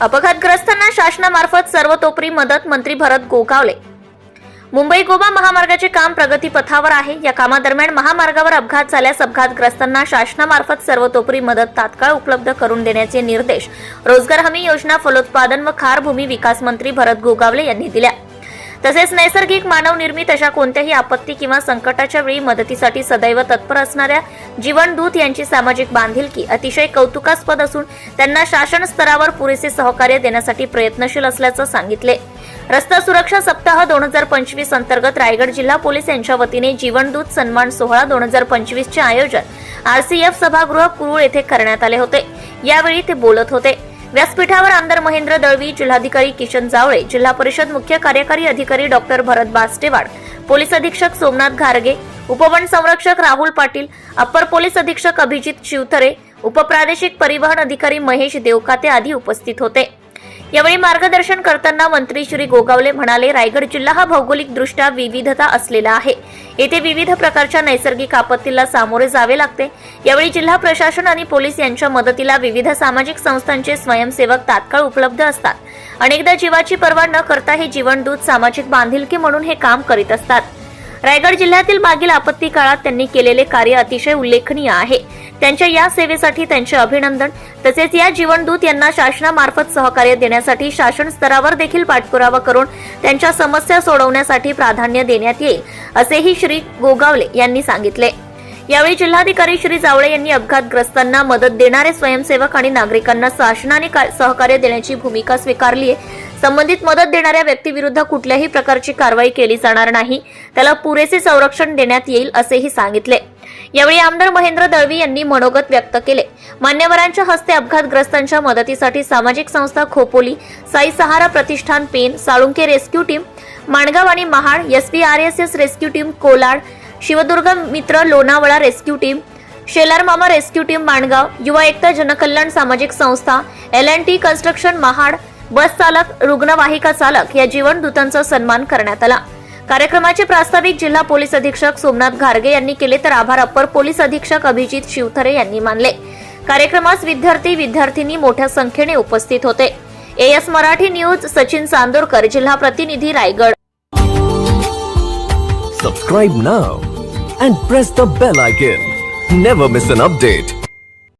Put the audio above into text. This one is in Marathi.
अपघातग्रस्तांना शासनामार्फत सर्वतोपरी मदत मंत्री भरत गोगावले. मुंबई गोवा महामार्गाचे काम प्रगतीपथावर आहे. या कामादरम्यान महामार्गावर अपघात झाल्यास अपघातग्रस्तांना शासनामार्फत सर्वतोपरी मदत तात्काळ उपलब्ध करून देण्याचे निर्देश रोजगार हमी योजना फलोत्पादन व खारभूमी विकास मंत्री भरत गोगावले यांनी दिल्या. तसेच नैसर्गिक मानवनिर्मित अशा कोणत्याही आपत्ती किंवा संकटाच्या वेळी मदतीसाठी सदैव तत्पर असणाऱ्या जीवनदूत यांची सामाजिक बांधिलकी अतिशय कौतुकास्पद असून त्यांना शासन स्तरावर पुरेसे सहकार्य देण्यासाठी प्रयत्नशील असल्याचं सांगितले. रस्ता सुरक्षा सप्ताह दोन हजार पंचवीस अंतर्गत रायगड जिल्हा पोलीस यांच्या वतीने जीवनदूत सन्मान सोहळा दोन हजार पंचवीस चे आयोजन आरसीएफ सभागृह कुरुळ येथे करण्यात आले होते. यावेळी ते बोलत होते. व्यासपीठावर आमदार महेंद्र दळवी जिल्हाधिकारी किशन जावळे जिल्हा परिषद मुख्य कार्यकारी अधिकारी डॉक्टर भरत बास्टेवाड पोलीस अधीक्षक सोमनाथ घारगे उपवन संरक्षक राहुल पाटील अप्पर पोलीस अधीक्षक अभिजित शिवथरे उपप्रादेशिक परिवहन अधिकारी महेश देवकाते आदी उपस्थित होते. यावेळी मार्गदर्शन करताना मंत्री श्री गोगावले म्हणाले रायगड जिल्हा हा भौगोलिकदृष्ट्या विविधता असलेला आहे. येथे विविध प्रकारच्या नैसर्गिक आपत्तीला सामोरे जावे लागते. यावेळी जिल्हा प्रशासन आणि पोलीस यांच्या मदतीला विविध सामाजिक संस्थांचे स्वयंसेवक तात्काळ उपलब्ध असतात. अनेकदा जीवाची पर्वा न करता हे जीवनदूत सामाजिक बांधिलकी म्हणून हे काम करीत असतात. रायगड जिल्ह्यातील मागील आपत्ती काळात त्यांनी केलेले कार्य अतिशय उल्लेखनीय आहे. त्यांच्या या सेवेसाठी त्यांचे अभिनंदन. तसेच या जीवनदूत यांना शासनामार्फत सहकार्य देण्यासाठी शासन स्तरावर देखील पाठपुरावा करून त्यांच्या समस्या सोडवण्यासाठी प्राधान्य देण्यात येईल असेही श्री गोगावले यांनी सांगितले. यावेळी जिल्हाधिकारी श्री जावळे यांनी अपघातग्रस्तांना मदत देणारे स्वयंसेवक आणि नागरिकांना शासनाने का- सहकार्य देण्याची भूमिका स्वीकारली आहे संबंधित मदत देणाऱ्या व्यक्तीविरुद्ध कुठल्याही प्रकारची कारवाई केली जाणार नाही. त्याला पुरेसे संरक्षण देण्यात येईल असेही सांगितले. यावेळी आमदार महेंद्र दळवी यांनी मनोगत व्यक्त केले. मान्यवरांच्या हस्ते अपघातग्रस्तांच्या मदतीसाठी सामाजिक संस्था खोपोली साई सहारा प्रतिष्ठान पेन साळुंके रेस्क्यू टीम माणगाव आणि Mahad S P R S S rescue team Kolad Shivdurg Mitra Lonavala rescue team Shelar मामा रेस्क्यू टीम माणगाव युवा एकता जनकल्याण सामाजिक संस्था L and T construction Mahad bus चालक रुग्णवाहिका चालक या जीवनदूतांचा सन्मान करण्यात आला. कार्यक्रमाचे प्रास्ताविक जिल्हा पोलीस अधीक्षक सोमनाथ घारगे यांनी केले तर आभार. अप्पर पोलीस अधीक्षक अभिजित शिवथरे यांनी मानले. कार्यक्रमास विद्यार्थी विद्यार्थिनी मोठ्या संख्येने उपस्थित होते. एएस मराठी न्यूज सचिन चांदोरकर जिल्हा प्रतिनिधी Raigad. Subscribe now and press the bell icon never miss an update